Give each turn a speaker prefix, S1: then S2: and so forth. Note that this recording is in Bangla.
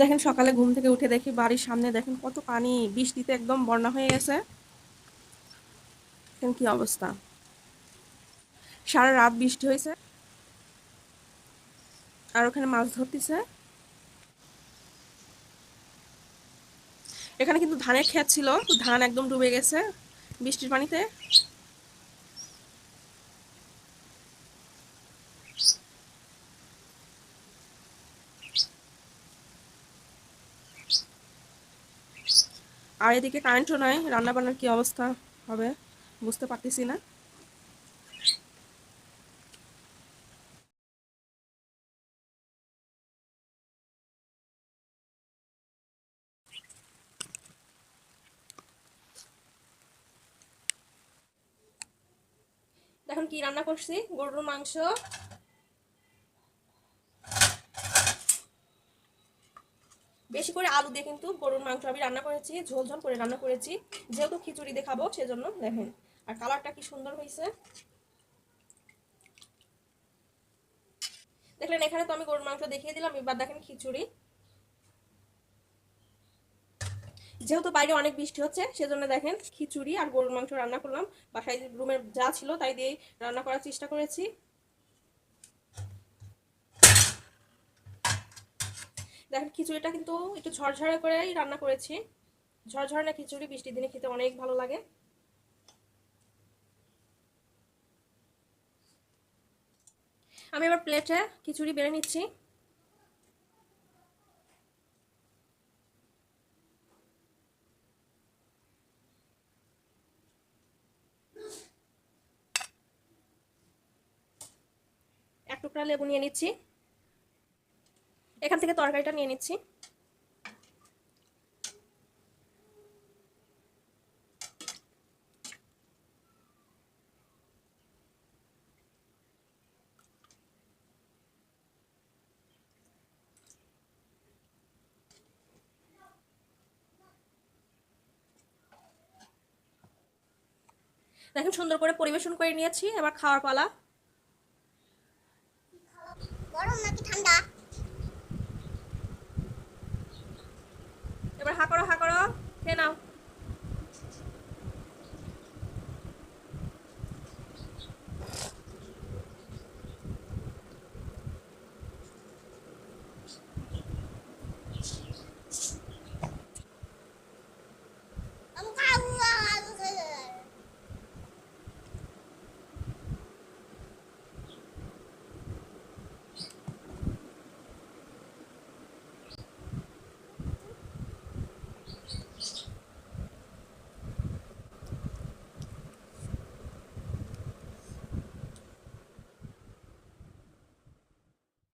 S1: দেখেন সকালে ঘুম থেকে উঠে দেখি বাড়ির সামনে দেখেন কত পানি, বৃষ্টিতে একদম বন্যা হয়ে গেছে। দেখেন কি অবস্থা। সারা রাত বৃষ্টি হয়েছে। আর ওখানে মাছ ধরতেছে। এখানে কিন্তু ধানের ক্ষেত ছিল, ধান একদম ডুবে গেছে বৃষ্টির পানিতে। আর এদিকে কারেন্টও নাই রান্না বান্নার কি অবস্থা হবে বুঝতে পারতেছি না। এখন কি রান্না করছি, গরুর মাংস বেশি করে আলু দিয়ে কিন্তু গরুর মাংস আমি রান্না করেছি, ঝোল ঝোল করে রান্না করেছি। যেহেতু খিচুড়ি দেখাবো, সেজন্য দেখেন, আর কালারটা কি সুন্দর হয়েছে। দেখলেন, এখানে তো আমি গরুর মাংস দেখিয়ে দিলাম, এবার দেখেন খিচুড়ি। যেহেতু বাইরে অনেক বৃষ্টি হচ্ছে, সেজন্য দেখেন খিচুড়ি আর গরুর মাংস রান্না করলাম। বাসায় রুমের যা ছিল, তাই দিয়ে রান্না করার চেষ্টা করেছি। দেখেন, খিচুড়িটা কিন্তু একটু ঝরঝরে করেই রান্না করেছি। ঝরঝরে না খিচুড়ি, বৃষ্টির দিনে খেতে অনেক ভালো লাগে। আমি এবার প্লেটে খিচুড়ি বেড়ে নিচ্ছি। এক টুকরা লেবু নিয়ে নিচ্ছি। এখান থেকে তরকারিটা নিয়ে নিচ্ছি। দেখেন সুন্দর করে পরিবেশন করে নিয়েছি, এবার খাওয়ার পালা।
S2: গরম নাকি ঠান্ডা?
S1: এবার হা করো খেয়ে নাও।